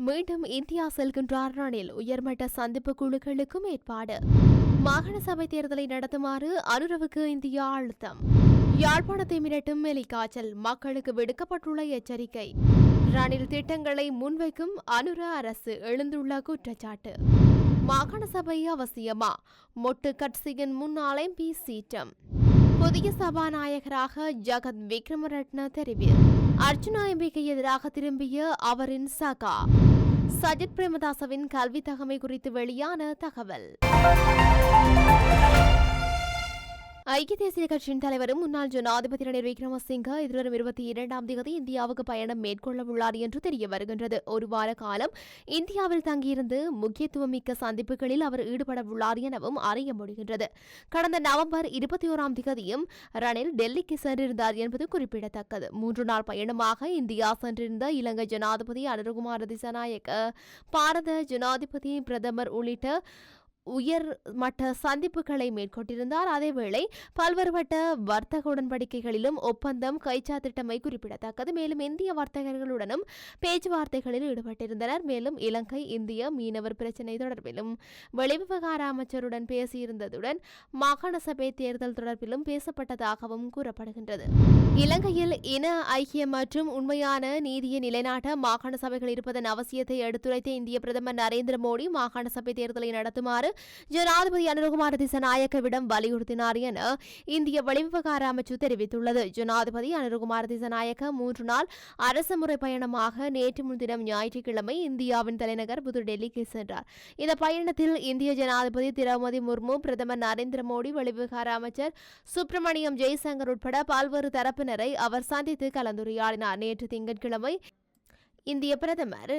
மீண்டும் இந்தியா செல்கின்றார் ரணில். உயர்மட்ட சந்திப்பு குழுக்களுக்கும் ஏற்பாடு. மாகாண சபை தேர்தலை நடத்துமாறு அனுரவுக்கு இந்தியா அழுத்தம். யாழ்ப்பாணத்தை மிரட்டும் எலிக்காய்ச்சல். மக்களுக்கு விடுக்கப்பட்டுள்ள எச்சரிக்கை. ரணில் திட்டங்களை முன்வைக்கும் அனுர அரசு எழுந்துள்ள குற்றச்சாட்டு. மாகாண சபை அவசியமா? மொட்டு கட்சியின் முன்னாள் எம்பி சீற்றம். புதிய சபாநாயகராக ஜகத் விக்ரமரட்ன தெரிவு. அர்ஜுனா எம்பிக்கு எதிராக திரும்பிய அவரின் சகா. சஜித் பிரேமதாசவின் கல்வி தகமை குறித்து வெளியான தகவல். ஐக்கிய தேசிய கட்சியின் தலைவரும் முன்னாள் ஜனாதிபதி ரணில் விக்ரமசிங்க எதிர்வரும் இருபத்தி இரண்டாம் தேதி இந்தியாவுக்கு பயணம் மேற்கொள்ள உள்ளார் என்று தெரிய வருகின்றது. ஒரு வார காலம் இந்தியாவில் தங்கியிருந்து முக்கியத்துவமிக்க சந்திப்புகளில் அவர் ஈடுபட உள்ளார் எனவும் அறிய முடிகின்றது. கடந்த நவம்பர் இருபத்தி ஓராம் தேதியும் ரணில் டெல்லிக்கு சென்றிருந்தார் என்பது குறிப்பிடத்தக்கது. மூன்று நாள் பயணமாக இந்தியா சென்றிருந்த இலங்கை ஜனாதிபதி அனுரகுமார திசநாயக்க பாரத ஜனாதிபதி பிரதமர் உள்ளிட்ட உயர் மட்ட சந்திப்புகளை மேற்கொண்டிருந்தார். அதேவேளை பல்வேறுபட்ட வர்த்தக உடன்படிக்கைகளிலும் ஒப்பந்தம் கைச்சாத்திட்டமை குறிப்பிடத்தக்கது. மேலும் இந்திய வர்த்தகர்களுடனும் பேச்சுவார்த்தைகளில் ஈடுபட்டிருந்தனர். மேலும் இலங்கை இந்திய மீனவர் பிரச்சினை தொடர்பிலும் வெளிவிவகார அமைச்சருடன் பேசியிருந்ததுடன் மாகாண சபை தேர்தல் தொடர்பிலும் பேசப்பட்டதாகவும் கூறப்படுகின்றது. இலங்கையில் இன ஐக்கியம் மற்றும் உண்மையான நீதியை நிலைநாட்ட மாகாண சபைகள் இருப்பதன் அவசியத்தை எடுத்துரைத்த இந்திய பிரதமர் நரேந்திர மோடி மாகாண சபை தேர்தலை நடத்துமாறு ஜனாதிபதி அனுரகுமார திசநாயக்கவிடம் வலியுறுத்தினார் என இந்திய வெளிவிவகார அமைச்சு தெரிவித்துள்ளது. ஜனாதிபதி அனுரகுமார திசநாயக்க மூன்று நாள் அரசுமுறை பயணமாக நேற்று முன்தினம் ஞாயிற்றுக்கிழமை இந்தியாவின் தலைநகர் புதுடெல்லிக்கு சென்றார். இந்த பயணத்தில் இந்திய ஜனாதிபதி திரௌபதி முர்மு பிரதமர் நரேந்திர மோடி வெளிவிவகார அமைச்சர் சுப்பிரமணியம் ஜெய்சங்கர் உட்பட பல்வேறு தரப்பினரை அவர் சந்தித்து கலந்துரையாடினார். நேற்று திங்கட்கிழமை இந்திய பிரதமர்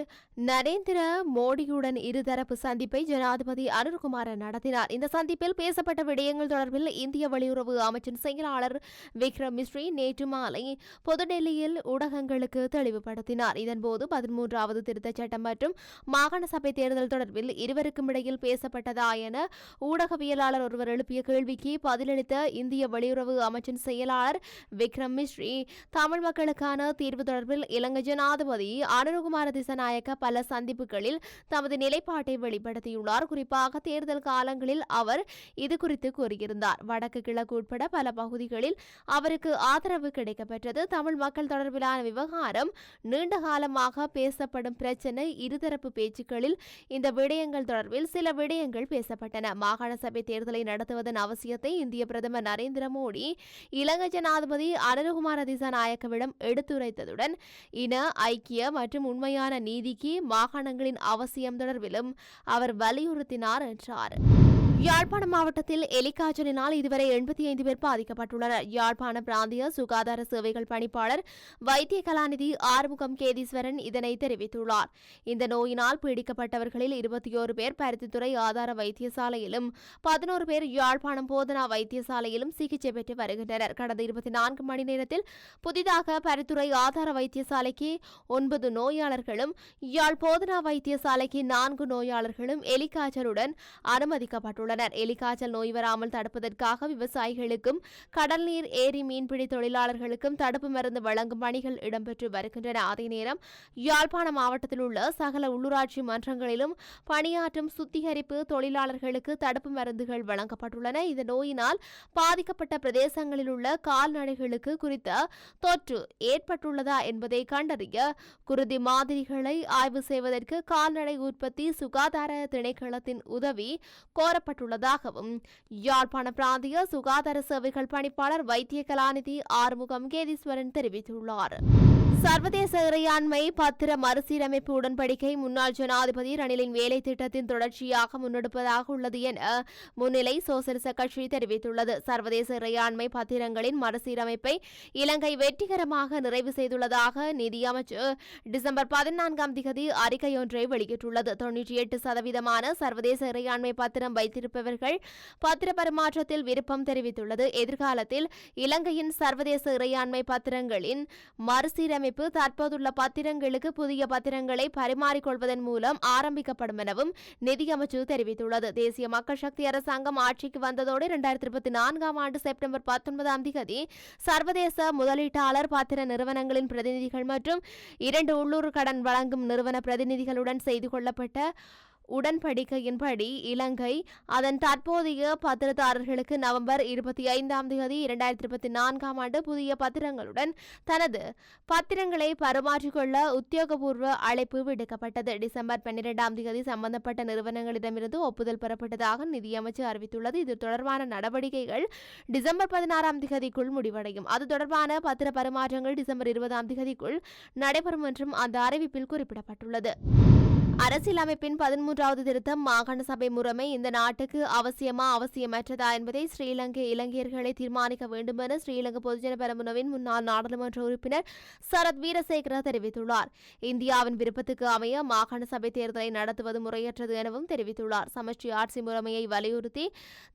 நரேந்திர மோடியுடன் இருதரப்பு சந்திப்பை ஜனாதிபதி அருண்குமார் நடத்தினார். இந்த சந்திப்பில் பேசப்பட்ட விடயங்கள் தொடர்பில் இந்திய வெளியுறவு அமைச்சின் செயலாளர் விக்ரம் மிஸ்ரி நேற்று மாலை புதுடெல்லியில் ஊடகங்களுக்கு தெளிவுபடுத்தினார். இதன்போது பதிமூன்றாவது திருத்தச் சட்டம் மற்றும் மாகாண சபை தேர்தல் தொடர்பில் இருவருக்கும் இடையில் பேசப்பட்டதா என ஊடகவியலாளர் ஒருவர் எழுப்பிய கேள்விக்கு பதிலளித்த இந்திய வெளியுறவு அமைச்சின் செயலாளர் விக்ரம் மிஸ்ரி தமிழ் மக்களுக்கான தீர்வு தொடர்பில் இலங்கை ஜனாதிபதி அனுரகுமார திசநாயக்க பல சந்திப்புகளில் தமது நிலைப்பாட்டை வெளிப்படுத்தியுள்ளார். குறிப்பாக தேர்தல் காலங்களில் அவர் இது குறித்து கூறியிருந்தார். வடக்கு கிழக்கு உட்பட பல பகுதிகளில் அவருக்கு ஆதரவு கிடைக்கப்பெற்றது. தமிழ் மக்கள் தொடர்பிலான விவகாரம் நீண்ட காலமாக பேசப்படும் பிரச்சினை இருதரப்பு பேச்சுக்களில் இந்த விடயங்கள் தொடர்பில் சில விடயங்கள் பேசப்பட்டன. மாகாண சபை தேர்தலை நடத்துவதன் அவசியத்தை இந்திய பிரதமர் நரேந்திர மோடி இலங்கை ஜனாதிபதி அனுகுமார திசாநாயக்கவிடம் எடுத்துரைத்ததுடன் இன ஐக்கிய மற்றும் உண்மையான நீதிக்கு மாகாணங்களின் அவசியம் தொடர்பிலும் அவர் வலியுறுத்தினார் என்றார். யாழ்ப்பாண மாவட்டத்தில் எலிக்காய்ச்சலினால் இதுவரை எண்பத்தி ஐந்து பேர் பாதிக்கப்பட்டுள்ளனர். யாழ்ப்பாண பிராந்திய சுகாதார சேவைகள் பணிப்பாளர் வைத்திய கலாநிதி ஆறுமுகம் கேதீஸ்வரன் இதனை தெரிவித்துள்ளார். இந்த நோயினால் பீடிக்கப்பட்டவர்களில் இருபத்தி ஓரு பேர் பருத்தித்துறை ஆதார வைத்தியசாலையிலும் பதினோரு பேர் யாழ்ப்பாணம் போதனா வைத்தியசாலையிலும் சிகிச்சை பெற்று வருகின்றனர். கடந்த இருபத்தி நான்கு மணி நேரத்தில் புதிதாக பருத்துறை ஆதார வைத்தியசாலைக்கு ஒன்பது நோயாளர்களும் யாழ் போதனா வைத்தியசாலைக்கு நான்கு நோயாளர்களும் எலிக்காய்ச்சலுடன் அனுமதிக்கப்பட்டுள்ளனர். எலிக்காய்ச்சல் நோய் வராமல் தடுப்பதற்காக விவசாயிகளுக்கும் கடல் நீர் ஏரி மீன்பிடி தொழிலாளர்களுக்கும் தடுப்பு மருந்து வழங்கும் பணிகள் இடம்பெற்று வருகின்றன. அதே நேரம் யாழ்ப்பாண மாவட்டத்தில் உள்ள சகல உள்ளூராட்சி மன்றங்களிலும் பணியாற்றும் சுத்திகரிப்பு தொழிலாளர்களுக்கு தடுப்பு மருந்துகள் வழங்கப்பட்டுள்ளன. இந்த நோயினால் பாதிக்கப்பட்ட பிரதேசங்களில் உள்ள கால்நடைகளுக்கு குறித்த தொற்று ஏற்பட்டுள்ளதா என்பதை கண்டறிய குருதி மாதிரிகளை ஆய்வு செய்வதற்கு கால்நடை உற்பத்தி சுகாதார திணைக்களத்தின் உதவி கோரப்பட்டுள்ளதாகவும் யாழ்ப்பாண பிராந்திய சுகாதார சேவைகள் பணிப்பாளர் வைத்திய கலாநிதி ஆறுமுகம் கேதீஸ்வரன் தெரிவித்துள்ளார். சர்வதேச இறையாண்மை பத்திர மறுசீரமைப்பு உடன்படிக்கை முன்னாள் ஜனாதிபதி ரணிலின் வேலை திட்டத்தின் தொடர்ச்சியாக முன்னெடுப்பதாக உள்ளது என முன்னிலை சோசலிச கட்சி தெரிவித்துள்ளது. சர்வதேச இறையாண்மை பத்திரங்களின் மறுசீரமைப்பை இலங்கை வெற்றிகரமாக நிறைவு செய்துள்ளதாக நிதியமைச்சர் டிசம்பர் பதினான்காம் திகதி அறிக்கையொன்றை வெளியிட்டுள்ளது. தொன்னூற்றி எட்டு சதவீதமான சர்வதேச இறையாண்மை பத்திரம் வைத்திருப்பவர்கள் பத்திர பரிமாற்றத்தில் விருப்பம் தெரிவித்துள்ளது. எதிர்காலத்தில் இலங்கையின் சர்வதேச இறையாண்மை பத்திரங்களின் மறுசீரமைப்பு தற்போதுள்ள பத்திரங்களுக்கு புதிய பத்திரங்களை பரிமாறிக்கொள்வதன் மூலம் ஆரம்பிக்கப்படும் எனவும் நிதியமைச்சு தெரிவித்துள்ளது. தேசிய மக்கள் சக்தி அரசாங்கம் ஆட்சிக்கு வந்ததோடு இரண்டாயிரத்தி இருபத்தி நான்காம் ஆண்டு செப்டம்பர் பத்தொன்பதாம் தேதி சர்வதேச முதலீட்டாளர் பத்திர நிறுவனங்களின் பிரதிநிதிகள் மற்றும் இரண்டு உள்ளூர் கடன் வழங்கும் நிறுவன பிரதிநிதிகளுடன் செய்து கொள்ளப்பட்ட உடன்படிக்கையின்படி இலங்கை அதன் தற்போதைய பத்திரதாரர்களுக்கு நவம்பர் இருபத்தி ஐந்தாம் தேதி இரண்டாயிரத்தி இருபத்தி நான்காம் ஆண்டு புதிய பத்திரங்களுடன் தனது பத்திரங்களை பரிமாற்றிக்கொள்ள உத்தியோகபூர்வ அழைப்பு விடுக்கப்பட்டது. டிசம்பர் பன்னிரெண்டாம் தேதி சம்பந்தப்பட்ட நிறுவனங்களிடமிருந்து ஒப்புதல் பெறப்பட்டதாக நிதியமைச்சர் அறிவித்துள்ளது. இது தொடர்பான நடவடிக்கைகள் டிசம்பர் பதினாறாம் தேதிக்குள் முடிவடையும். அது தொடர்பான பத்திர பரிமாற்றங்கள் டிசம்பர் இருபதாம் தேதிக்குள் நடைபெறும் என்றும் அந்த அறிவிப்பில் குறிப்பிடப்பட்டுள்ளது. அரசியலமைப்பின் பதிமூன்றாவது திருத்தம் மாகாண சபை முறைமை இந்த நாட்டுக்கு அவசியமா அவசியமற்றதா என்பதை ஸ்ரீலங்கை இலங்கையர்களை தீர்மானிக்க வேண்டும் என ஸ்ரீலங்கா பொதுஜன பெரமுனவின் முன்னாள் நாடாளுமன்ற உறுப்பினர் சரத் வீரசேகர தெரிவித்துள்ளார். இந்தியாவின் விருப்பத்துக்கு அமைய மாகாண சபை தேர்தலை நடத்துவது முறையற்றது எனவும் தெரிவித்துள்ளார். சமஷ்டி ஆட்சி முறைமையை வலியுறுத்தி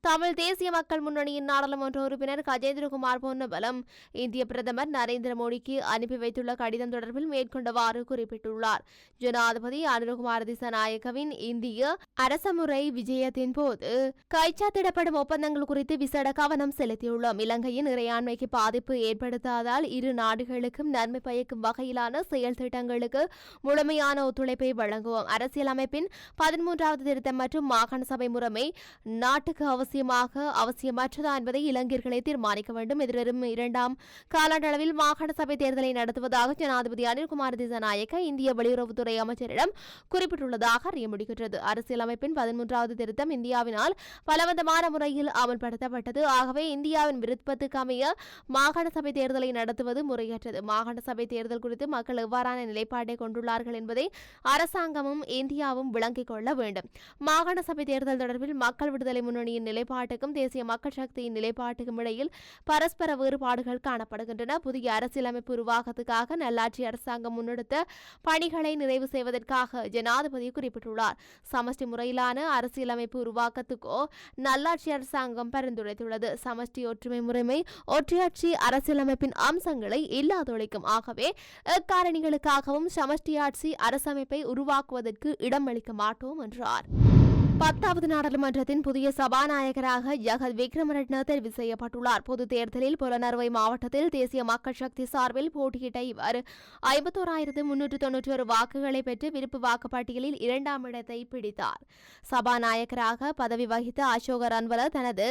தமிழ் தேசிய மக்கள் முன்னணியின் நாடாளுமன்ற உறுப்பினர் கஜேந்திரகுமார் பொன்னபலம் இந்திய பிரதமர் நரேந்திர மோடிக்கு அனுப்பி வைத்துள்ள கடிதம் தொடர்பில் மேற்கொண்டவாறு குறிப்பிட்டுள்ளார். ஜனாதிபதி அனுரகுமார் திசநாயக்கவின் இந்திய அரசமுறை விஜயத்தின் போது கைச்சாத்திடப்படும் ஒப்பந்தங்கள் குறித்து விசேட கவனம் செலுத்தியுள்ளோம். இலங்கையின் இறையாண்மைக்கு பாதிப்பு ஏற்படுத்தாதால் இரு நாடுகளுக்கும் நன்மை பயக்கும் வகையிலான செயல் திட்டங்களுக்கு முழுமையான ஒத்துழைப்பை வழங்குவோம். அரசியலமைப்பின் பதிமூன்றாவது திருத்தம் மற்றும் மாகாண சபை முறைமை நாட்டுக்கு அவசியமாக அவசியமற்றதா என்பதை இலங்கையர்களை தீர்மானிக்க வேண்டும். எதிர்வரும் இரண்டாம் காலாண்டளவில் மாகாண சபை தேர்தலை நடத்துவதாக ஜனாதிபதி அனில்குமார் திசநாயக்க இந்திய வெளியுறவுத்துறை அமைச்சரிடம் குறிப்பிட்டுள்ளதாக அறிய முடிகின்றது அரசியலமைப்பின் பதிமூன்றாவது திருத்தம் இந்தியாவினால் பலவந்தமான முறையில் அமல்படுத்தப்பட்டது. ஆகவே இந்தியாவின் விருப்பத்துக்கு அமைய மாகாண சபை தேர்தலை நடத்துவது முறையற்றது. மாகாண சபை தேர்தல் குறித்து மக்கள் எவ்வாறான நிலைப்பாட்டை கொண்டுள்ளார்கள் என்பதை அரசாங்கமும் இந்தியாவும் விளங்கிக் கொள்ள வேண்டும். மாகாண சபை தேர்தல் தொடர்பில் மக்கள் விடுதலை முன்னணியின் நிலைப்பாட்டுக்கும் தேசிய மக்கள் சக்தியின் நிலைப்பாட்டுக்கும் இடையில் பரஸ்பர வேறுபாடுகள் காணப்படுகின்றன. புதிய அரசியலமைப்பு உருவாக்கத்துக்காக நல்லாட்சி அரசாங்கம் முன்னெடுத்த பணிகளை நிறைவு செய்வதற்காக ஜனாதிபதி குறிப்பிட்டுள்ளார். சமஷ்டி முறையிலான அரசியலமைப்பு உருவாக்கத்துக்கோ நல்லாட்சி அரசாங்கம் பரிந்துரைத்துள்ளது. சமஷ்டி ஒற்றுமை முறைமை ஒற்றையாட்சி அரசியலமைப்பின் அம்சங்களை இல்லாதொழிக்கும். ஆகவே இக்காரணிகளுக்காகவும் சமஷ்டி ஆட்சி அரசமைப்பை உருவாக்குவதற்கு இடமளிக்க மாட்டோம் என்றார். பத்தாவது நாடாளுமன்றத்தின் புதிய சபாநாயகராக ஜகத் விக்ரமரட்ன தெரிவு செய்யப்பட்டுள்ளார். பொது தேர்தலில் புலனறுவை மாவட்டத்தில் தேசிய மக்கள் சக்தி சார்பில் போட்டியிட்ட இவர் ஐம்பத்தோராயிரத்து முன்னூற்று தொன்னூற்றி ஒரு வாக்குகளை பெற்று விருப்பு வாக்குப்பட்டியலில் இரண்டாம் இடத்தை பிடித்தார். சபாநாயகராக பதவி வகித்த அசோக ரன்வல தனது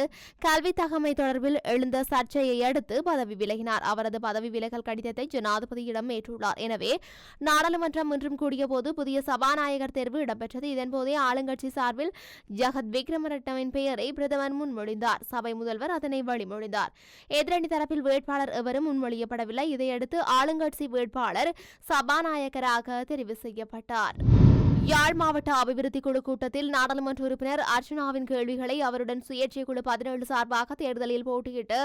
கல்வி தகமை தொடர்பில் எழுந்த சர்ச்சையை அடுத்து பதவி விலகினார். அவரது பதவி விலகல் கடிதத்தை ஜனாதிபதியிடம் ஏற்றுள்ளார். எனவே நாடாளுமன்றம் இன்றும் கூடியபோது புதிய சபாநாயகர் தேர்வு இடம்பெற்றது. இதன்போதே ஆளுங்கட்சி சார்பில் ஜகத் விக்ரமரட்டவின் பெயரை பிரதமர் முன்மொழிந்தார். சபை முதல்வர் அதனை வழிமொழிந்தார். எதிரணி தரப்பில் வேட்பாளர் எவரும் முன்மொழியப்படவில்லை. இதையடுத்து ஆளுங்கட்சி வேட்பாளர் சபாநாயகராக தெரிவு செய்யப்பட்டார். யாழ் மாவட்ட அபிவிருத்தி குழு கூட்டத்தில் நாடாளுமன்ற உறுப்பினர் அர்ச்சனாவின் கேள்விகளை அவருடன் சுயேட்சை குழு பதினேழு சார்பாக தேர்தலில் போட்டியிட்டு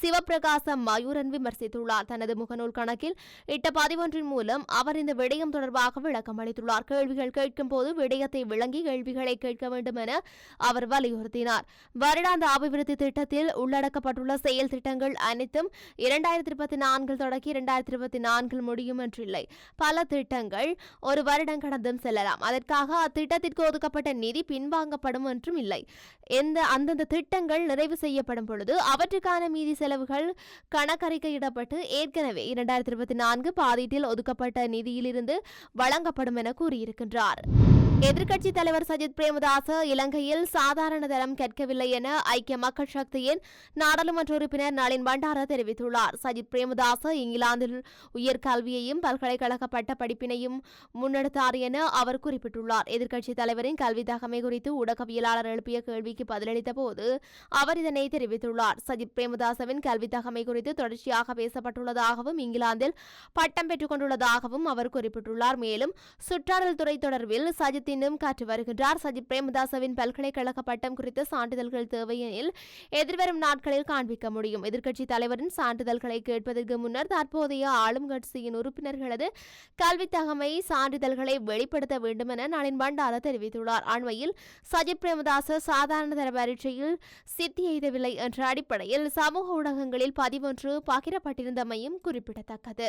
சிவபிரகாசம் மயூரன் விமர்சித்துள்ளார். தனது முகநூல் கணக்கில் இட்ட பதிவொன்றின் மூலம் அவர் இந்த விடயம் தொடர்பாக விளக்கம் அளித்துள்ளார். கேள்விகள் கேட்கும் போது விடயத்தை விளங்கி கேள்விகளை கேட்க வேண்டும் என அவர் வலியுறுத்தினார். வருடாந்த அபிவிருத்தி திட்டத்தில் உள்ளடக்கப்பட்டுள்ள செயல் திட்டங்கள் அனைத்தும் இரண்டாயிரத்தி இருபத்தி நான்கில் தொடக்கி இரண்டாயிரத்தி இருபத்தி நான்கில் முடியும் என்றில்லை. பல திட்டங்கள் ஒரு வருடம் கடந்தும் செல்லலாம். அதற்காக அத்திட்டத்திற்கு ஒதுக்கப்பட்ட நிதி பின்வாங்கப்படும் என்றும் இல்லை. எந்த அந்தந்த திட்டங்கள் நிறைவு செய்யப்படும் பொழுது அவற்றுக்கான மீதி செலவுகள் கணக்கறிக்கையிடப்பட்டு ஏற்கனவே இரண்டாயிரத்தி இருபத்தி நான்கு பாதீட்டில் ஒதுக்கப்பட்ட நிதியிலிருந்து வழங்கப்படும் என கூறியிருக்கின்றார். எதிர்க்கட்சி தலைவர் சஜித் பிரேமதாச இலங்கையில் சாதாரண தரம் கேட்கவில்லை என ஐக்கிய மக்கள் சக்தியின் நாடாளுமன்ற உறுப்பினர் நளின் பண்டார தெரிவித்துள்ளார். சஜித் பிரேமதாச இங்கிலாந்தில் உயர்கல்வியையும் பல்கலைக்கழக பட்ட படிப்பினையும் முன்னெடுத்தார் என அவர் குறிப்பிட்டுள்ளார். எதிர்க்கட்சி தலைவரின் கல்வி தகமை குறித்து ஊடகவியலாளர் எழுப்பிய கேள்விக்கு பதிலளித்த போது அவர் இதனை தெரிவித்துள்ளார். சஜித் பிரேமதாசவின் கல்வி தகமை குறித்து தொடர்ச்சியாக பேசப்பட்டுள்ளதாகவும் இங்கிலாந்தில் பட்டம் பெற்றுக் கொண்டுள்ளதாகவும் அவர் குறிப்பிட்டுள்ளார். மேலும் சுற்றாடல் துறை தொடர்பில் சஜித் சஜித் காற்று வருகின்றார். சஜித் பிரேமதாசவின் பல்கலைக்கழக பட்டம் குறித்த சான்றிதழ்கள் தேவையெனில் எதிர்வரும் நாட்களில் காண்பிக்க முடியும். எதிர்க்கட்சி தலைவரின் சான்றிதழ்களை கேட்பதற்கு முன்னர் தற்போதைய ஆளும் கட்சியின் உறுப்பினர்களது கல்வி தகமை சான்றிதழ்களை வெளிப்படுத்த வேண்டும் என நளின் பண்டார தெரிவித்துள்ளார். அண்மையில் சஜித் பிரேமதாச சாதாரண தர பரீட்சையில் சித்தி எய்தவில்லை என்ற அடிப்படையில் சமூக ஊடகங்களில் பதிவொன்று பகிரப்பட்டிருந்தமையும் குறிப்பிடத்தக்கது.